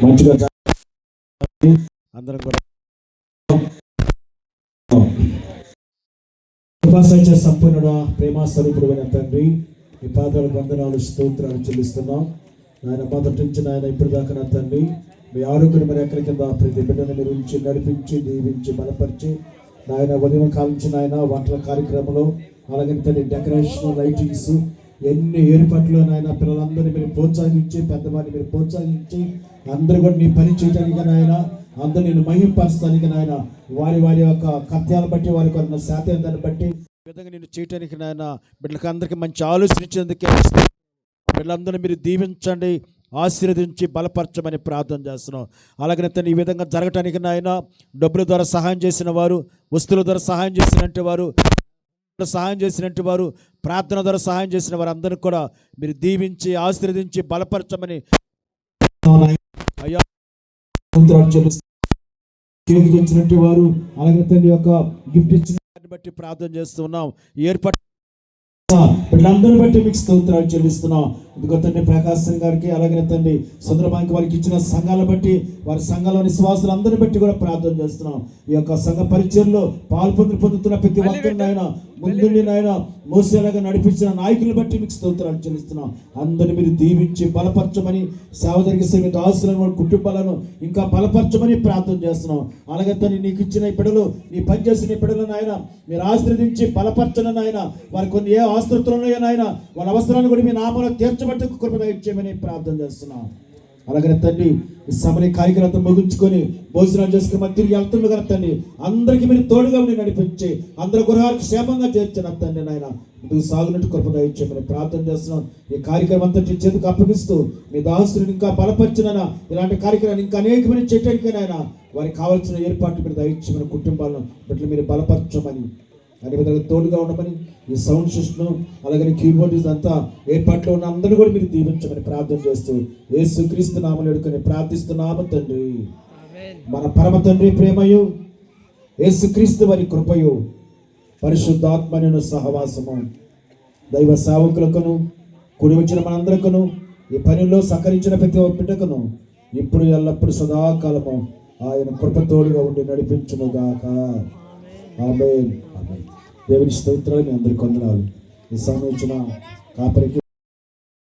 మంచిగా. అందరం కూడా కృపాసైత్య సంపూర్ణుడ ప్రేమ స్వరూపుడైన తండ్రి ఈ పాదాల వందనాలు స్తోత్రాలు చెల్లిస్తున్నాం నాయన మొదటి నుంచి నాయన ఇప్పుడు దాకా నా తండ్రి మీ ఆరోగ్యం మరి ఎక్కడి కింద ప్రతి బిడ్డను మీరు ఉంచి నడిపించి దీవించి బలపరిచి నాయన ఉదయం కాలించిన ఆయన వంటల కార్యక్రమంలో అలాగే తండ్రి డెకరేషన్ లైటింగ్స్ ఎన్ని ఏర్పాట్లు నాయన పిల్లలందరినీ మీరు ప్రోత్సహించి పెద్దవారిని మీరు ప్రోత్సహించి అందరూ కూడా నీ పని చేయడానికి నాయన అందరూ నేను మహింపరచడానికి నాయన వారి వారి యొక్క కర్త్యాలను బట్టి వారి కొన్న శాతాన్ని బట్టి విధంగా నేను చేయటానికి నాయన బిడ్డలకు అందరికీ మంచి ఆలోచన ఇచ్చేందుకే మీరు దీవించండి ఆశీర్వదించి బలపరచమని ప్రార్థన చేస్తున్నాం. అలాగే తను ఈ విధంగా జరగటానికి నాయన డబ్బుల ద్వారా సహాయం చేసిన వారు వస్తువుల ద్వారా సహాయం చేసినట్టు వారు సహాయం చేసినట్టు వారు ప్రార్థన ద్వారా సహాయం చేసిన వారు అందరినీ కూడా మీరు దీవించి ఆశీర్వదించి బలపరచమని అయ్యా. వారు అలాగే తండ్రి యొక్క గిఫ్ట్ ఇచ్చిన వారిని బట్టి ప్రార్థన చేస్తున్నాం ఏర్పాటు వీళ్ళందరూ బట్టి మీకు స్తోత్రాలు చెల్లిస్తున్నాం. ఇదిగో తండ్రి ప్రకాశ్ సింగ్ గారికి అలాగే తండ్రి సుందరబాంకి వారికి ఇచ్చిన సంఘాల బట్టి వారి సంఘంలో విశ్వాసులు అందరిని బట్టి కూడా ప్రార్థన చేస్తున్నాం. ఈ యొక్క సంఘ పరిచయంలో పాల్పొంది పొందుతున్న ప్రతి ఒక్కరిని ఆయన ముందుండి నాయన మోసేలాగా నడిపించిన నాయకులు బట్టి మీకు స్తోత్రాలు చెల్లిస్తున్నాం. అందరిని మీరు దీవించి బలపరచమని సహోదరికి జరిగిస్తే మీ దాసులను వారి కుటుంబాలను ఇంకా బలపరచమని ప్రార్థన చేస్తున్నాం. అలాగే తను నీకు ఇచ్చిన ఈ నీ పని చేసిన ఈ బిడ్డలను మీరు ఆశ్రదించి బలపరచను నాయన. వారి కొన్ని ఏ ఆస్తులు ఉన్నాయో నాయన వాళ్ళ అవసరాన్ని కూడా మీ నామలో తీర్చబట్టి కృప ఇచ్చేయమని ప్రార్థన చేస్తున్నాం. అలాగనే తండ్రి సమయ సమని కార్యక్రమం ముగించుకొని భోజనాలు చేసుకుని మరి తిరిగి వెళ్తుండగా తండ్రి అందరికీ మీరు తోడుగా ఉండి నడిపించి అందరి గృహాలకు క్షేమంగా చేర్చిన తండ్రి నాయన. ముందుకు సాగునట్టు కృప దయచేయమని ప్రార్థన చేస్తున్నాం. ఈ కార్యక్రమం అంతా నీ చేతికి అప్పగిస్తూ మీ దాసుని ఇంకా బలపరిచిన ఇలాంటి కార్యక్రమాన్ని ఇంకా అనేకమైన చేయటానికి నాయన. వారికి కావాల్సిన ఏర్పాట్లు మీరు దయచేయమని కుటుంబాలను బిడ్డలు మీరు బలపరచమని అనే విధంగా తోడుగా ఉండమని ఈ సౌండ్ సిస్టమ్ అలాగే కీబోర్డ్ అంతా ఏర్పాట్లో ఉన్న అందరూ కూడా మీరు దీవించమని ప్రార్థన చేస్తూ యేసు క్రీస్తు నామలు ఎడుకొని ప్రార్థిస్తున్నాము తండ్రి. మన పరమ తండ్రి ప్రేమయు యేసుక్రీస్తు వారి కృపయు పరిశుద్ధాత్మను సహవాసము. దైవ సేవకులకును కుడి వచ్చిన మనందరికను ఈ పనిలో సహకరించిన ప్రతి ఒక్క బిడ్డకును ఇప్పుడు ఎల్లప్పుడు సదాకాలము ఆయన కృపతోడుగా ఉండి నడిపించునుగాక. ఆమె దేవుని స్తోత్రాలు మీ అందరికి వందనాలు. ఈ సమయం కాపరికి